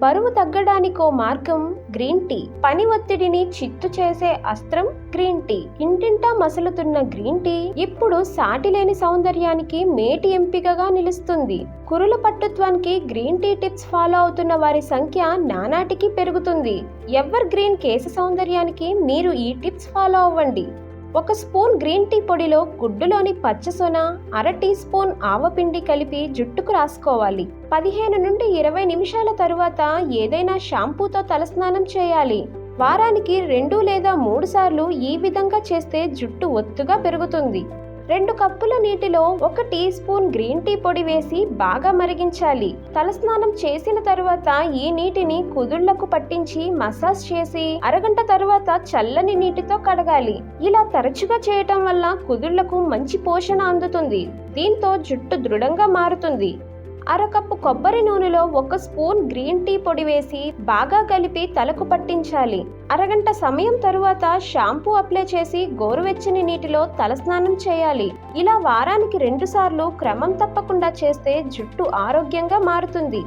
బరువు తగ్గడానికో మార్గం green tea. పని ఒత్తిడిని చిత్తు చేసే అస్త్రం గ్రీన్ టీ. ఇంటింటా మసలుతున్న గ్రీన్ టీ ఇప్పుడు సాటిలేని సౌందర్యానికి మేటి ఎంపికగా నిలుస్తుంది. కురుల పట్టుత్వానికి గ్రీన్ టీ టిప్స్ ఫాలో అవుతున్న వారి సంఖ్య నానాటికి పెరుగుతుంది. ఎవర్ గ్రీన్ కేశ సౌందర్యానికి మీరు ఈ టిప్స్ ఫాలో అవ్వండి. ఒక స్పూన్ గ్రీన్ టీ పొడిలో గుడ్డులోని పచ్చసొన అర టీ స్పూన్ ఆవపిండి కలిపి జుట్టుకు రాసుకోవాలి. పదిహేను నుండి ఇరవై నిమిషాల తరువాత ఏదైనా షాంపూతో తలస్నానం చేయాలి. వారానికి రెండు లేదా మూడు సార్లు ఈ విధంగా చేస్తే జుట్టు ఒత్తుగా పెరుగుతుంది. రెండు కప్పుల నీటిలో ఒక టీ స్పూన్ గ్రీన్ టీ పొడి వేసి బాగా మరిగించాలి. తలస్నానం చేసిన తరువాత ఈ నీటిని కుదుళ్ళకు పట్టించి మసాజ్ చేసి అరగంట తరువాత చల్లని నీటితో కడగాలి. ఇలా తరచుగా చేయటం వల్ల కుదుళ్ళకు మంచి పోషణ అందుతుంది. దీంతో జుట్టు దృఢంగా మారుతుంది. అరకప్పు కొబ్బరి నూనెలో ఒక స్పూన్ గ్రీన్ టీ పొడి వేసి బాగా కలిపి తలకు పట్టించాలి. అరగంట సమయం తరువాత షాంపూ అప్లై చేసి గోరువెచ్చని నీటిలో తలస్నానం చేయాలి. ఇలా వారానికి రెండుసార్లు క్రమం తప్పకుండా చేస్తే జుట్టు ఆరోగ్యంగా మారుతుంది.